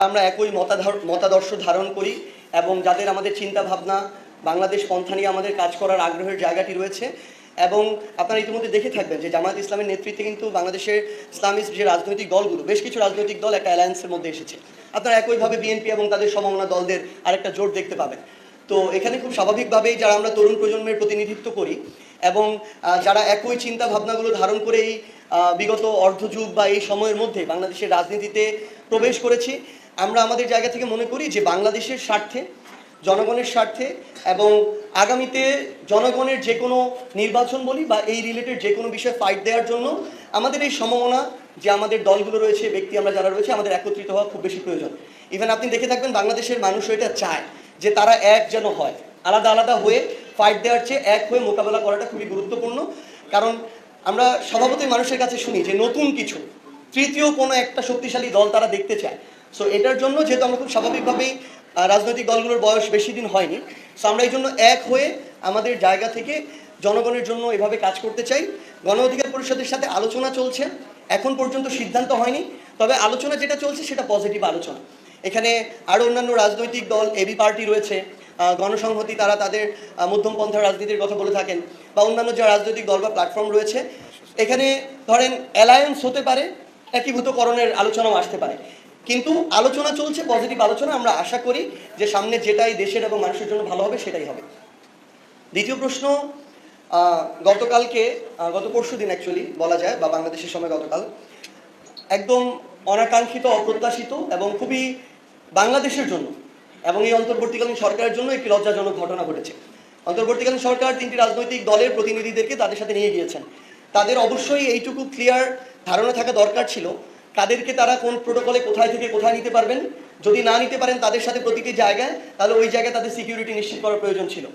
আমরা একই মতাধার- মতাদর্শ ধারণ করি এবং যাদের আমাদের চিন্তা ভাবনা বাংলাদেশ পন্থা নিয়ে আমাদের কাজ করার আগ্রহের জায়গাটি রয়েছে এবং আপনারা ইতিমধ্যে দেখে থাকবেন যে জামায়াত ইসলামের নেতৃত্বে কিন্তু বাংলাদেশের ইসলামিস্ট যে রাজনৈতিক দলগুলো, বেশ কিছু রাজনৈতিক দল একটা অ্যালায়েন্সের মধ্যে এসেছে। আপনারা একইভাবে বিএনপি এবং তাদের সমমনা দলদের আরেকটা জোট দেখতে পাবেন। তো এখানে খুব স্বাভাবিকভাবেই যারা আমরা তরুণ প্রজন্মের প্রতিনিধিত্ব করি এবং যারা একই চিন্তা ভাবনাগুলো ধারণ করে এই বিগত অর্ধযুগ বা এই সময়ের মধ্যে বাংলাদেশের রাজনীতিতে প্রবেশ করেছি আমরা আমাদের জায়গা থেকে মনে করি যে বাংলাদেশের স্বার্থে, জনগণের স্বার্থে এবং আগামীতে জনগণের যে কোনো নির্বাচন বলি বা এই রিলেটেড যে কোনো বিষয়ে ফাইট দেওয়ার জন্য আমাদের এই সম্ভাবনা যে আমাদের দলগুলো রয়েছে, ব্যক্তি আমরা যারা রয়েছে, আমাদের একত্রিত হওয়া খুব বেশি প্রয়োজন। ইভেন আপনি দেখে থাকবেন বাংলাদেশের মানুষ এটা চায় যে তারা এক যেন হয়। আলাদা আলাদা হয়ে ফাইট দেওয়ার চেয়ে এক হয়ে মোকাবেলা করাটা খুবই গুরুত্বপূর্ণ। কারণ আমরা স্বভাবতই মানুষের কাছে শুনি যে নতুন কিছু তৃতীয় কোনো একটা শক্তিশালী দল তারা দেখতে চায়। সো এটার জন্য যেহেতু আমরা খুব স্বাভাবিকভাবেই রাজনৈতিক দলগুলোর বয়স বেশি দিন হয়নি সো আমরা এই জন্য এক হয়ে আমাদের জায়গা থেকে জনগণের জন্য এভাবে কাজ করতে চাই। গণ অধিকার পরিষদের সাথে আলোচনা চলছে এখন পর্যন্ত সিদ্ধান্ত হয়নি তবে আলোচনা যেটা চলছে সেটা পজিটিভ আলোচনা। এখানে আরও অন্যান্য রাজনৈতিক দল এবি পার্টি রয়েছে গণসংহতি তারা তাদের আহ, মধ্যমপন্থার রাজনীতির কথা বলে থাকেন বা অন্যান্য যে রাজনৈতিক দল বা প্ল্যাটফর্ম রয়েছে। এখানে ধরেন অ্যালায়েন্স হতে পারে একীভূতকরণের আলোচনাও আসতে পারে। কিন্তু আলোচনা চলছে পজিটিভ আলোচনা। আমরা আশা করি যে সামনে যেটাই দেশের এবং মানুষের জন্য ভালো হবে, সেটাই হবে। দ্বিতীয় প্রশ্ন গতকালকে গত পরশু দিন অ্যাকচুয়ালি বলা যায়, বা বাংলাদেশের সময় গতকাল, একদম অনাকাঙ্ক্ষিত, অপ্রত্যাশিত এবং খুবই বাংলাদেশের জন্য এবং এই অন্তর্বর্তীকালীন সরকারের জন্য একটি লজ্জাজনক ঘটনা ঘটেছে। অন্তর্বর্তীকালীন সরকার তিনটি রাজনৈতিক দলের প্রতিনিধিদেরকে তাদের সাথে নিয়ে গিয়েছেন। তাদের অবশ্যই এইটুকু ক্লিয়ার ধারণা থাকা দরকার ছিল। তাদেরকে তারা কোন প্রোটোকলে কোথায় থেকে কোথায় নিতে পারবেন? যদি না নিতে পারেন তাদের সাথে প্রতিটি জায়গায়, তাহলে ওই জায়গায় তাদের সিকিউরিটি নিশ্চিত করার প্রয়োজন ছিল।